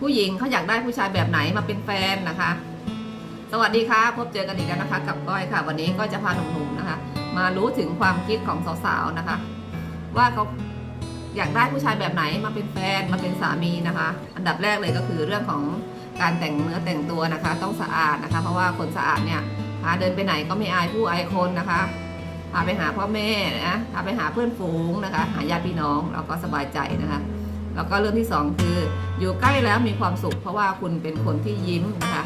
ผู้หญิงเขาอยากได้ผู้ชายแบบไหนมาเป็นแฟนนะคะ สวัสดีค่ะ พบเจอกันอีกแล้วนะคะ กับก้อยค่ะ วันนี้ก็จะพาหนุ่มๆนะคะ มารู้ถึงความคิดของสาวๆนะคะ ว่าเขาอยากได้ผู้ชายแบบไหนมาเป็นแฟนมาเป็นสามีนะคะ อันดับแรกเลยก็คือเรื่องของการแต่งเนื้อแต่งตัวนะคะ ต้องสะอาดนะคะ เพราะว่าคนสะอาดเนี่ยพาเดินไปไหนก็ไม่อายผู้อายคนนะคะพาไปหาพ่อแม่นะพาไปหาเพื่อนฝูงนะคะ หาญาติพี่น้องเราก็สบายใจนะคะ แล้วก็เรื่องที่สองคือ อยู่ใกล้แล้วมีความสุข เพราะว่าคุณเป็นคนที่ยิ้มนะคะ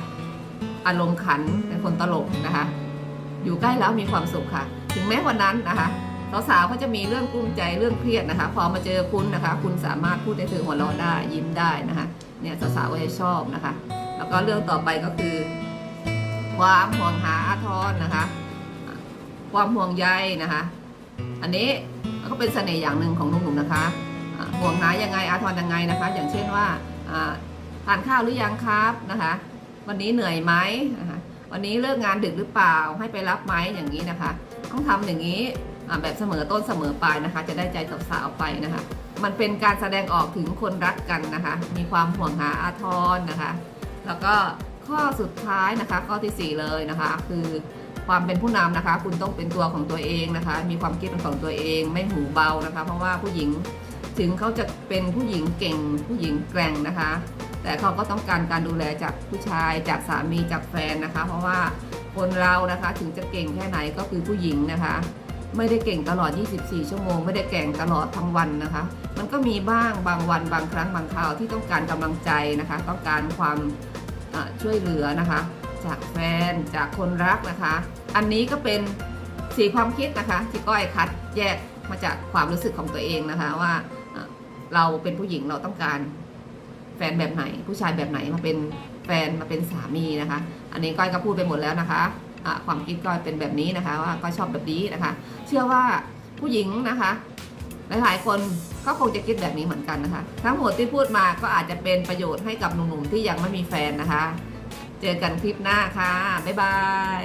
อารมณ์ขันเป็นคนตลกนะคะ อยู่ใกล้แล้วมีความสุขค่ะ ถึงแม้วันนั้นนะคะสาวๆเขาจะมีเรื่องกลุ้มใจเรื่องเครียดนะคะ พอมาเจอคุณนะคะ คุณสามารถพูดให้เธอหัวเราะได้ยิ้มได้นะคะเนี่ยสาวๆก็จะชอบนะคะ แล้วก็เรื่องต่อไปก็คือ ความห่วงหาอาทรนะคะ ความห่วงใยนะคะ อันนี้ก็เป็นเสน่ห์อย่างหนึ่งของหนุ่มๆนะคะ ห่วงหายังไงอาทรยังไงนะคะ อย่างเช่นว่าทานข้าวหรือยังครับนะคะ วันนี้เหนื่อยไหมนะคะวันนี้เลิกงานดึกหรือเปล่าให้ไปรับไหมอย่างนี้นะคะ ต้องทำอย่างนี้แบบเสมอต้นเสมอปลายนะคะ จะได้ใจสาวๆไปนะคะ มันเป็นการแสดงออกถึงคนรักกันนะคะ มีความห่วงหาอาทรนะคะ แล้วก็ข้อสุดท้ายนะคะ ข้อที่สี่เลยนะคะ คือความเป็นผู้นำนะคะ คุณต้องเป็นตัวของตัวเองนะคะ มีความคิดเป็นของตัวเองไม่หูเบานะคะ เพราะว่าผู้หญิง ถึงเขาจะเป็นผู้หญิงเก่งผู้หญิงแกร่งนะคะ แต่เขาก็ต้องการการดูแลจากผู้ชายจากสามีจากแฟนนะคะ เพราะว่าคนเรานะคะถึงจะเก่งแค่ไหนก็คือผู้หญิงนะคะ ไม่ได้เก่งตลอด 24 ชั่วโมง ไม่ได้เก่งตลอดทั้งวันนะคะ มันก็มีบ้างบางวันบางครั้งบางคราวที่ต้องการกำลังใจนะคะ ต้องการความช่วยเหลือนะคะ จากแฟนจากคนรักนะคะ อันนี้ก็เป็นสีความคิดนะคะที่ก้อยคัดแยกมาจากความรู้สึกของตัวเองนะคะว่า เราเป็นผู้หญิงเราต้องการแฟนแบบไหน ผู้ชายแบบไหนมาเป็นแฟนมาเป็นสามีนะคะ อันนี้ก้อยก็พูดไปหมดแล้วนะคะะความคิดก้อยเป็นแบบนี้นะคะ ว่าก้อยชอบแบบนี้นะคะ เชื่อว่าผู้หญิงนะคะ หลายๆ คนก็คงจะคิดแบบนี้เหมือนกันนะคะ ทั้งหมดที่พูดมาก็อาจจะเป็นประโยชน์ให้กับหนุ่มๆที่ยังไม่มีแฟนนะคะ เจอกันคลิปหน้าค่ะบ๊ายบาย